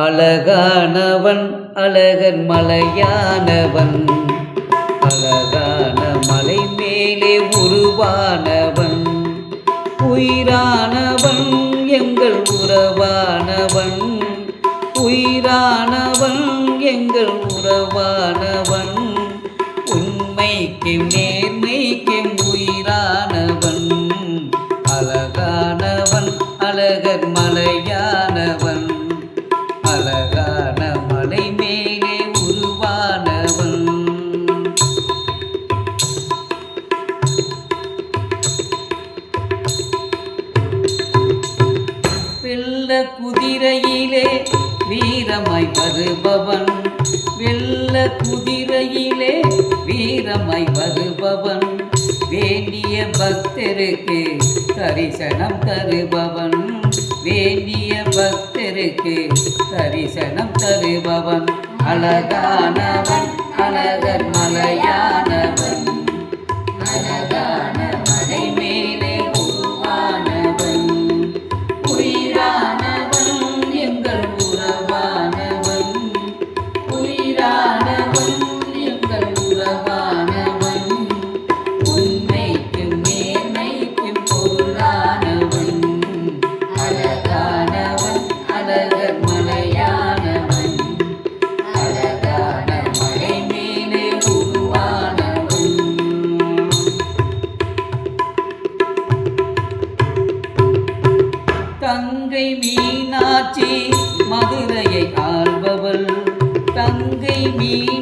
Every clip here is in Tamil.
அழகானவன் அழகன் மலையானவன். அழகான மலை மேலே உருவானவன். உயிரானவன் எங்கள் உறவானவன். உயிரானவன் எங்கள் உறவானவன். உண்மைக்கு மே அழகான மலை மேலே உருவானவன். வெள்ள குதிரையிலே வீரமாய் வருபவன். வெள்ள குதிரையிலே வீரமாய் வருபவன். வேண்டிய பக்தருக்கு தரிசனம் தருபவன். வேண்டிய பக்தருக்கு தரிசனம் தருபவன். அழகானவன் அழகர் மலையானவன். மீனாட்சி மதுரையை ஆள்பவள் தங்கை மீன்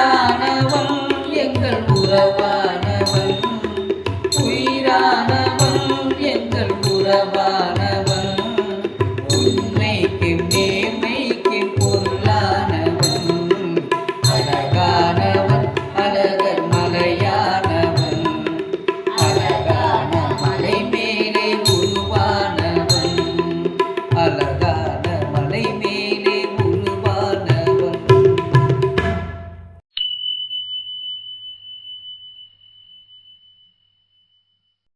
ஆணவம் எங்கள் உறவா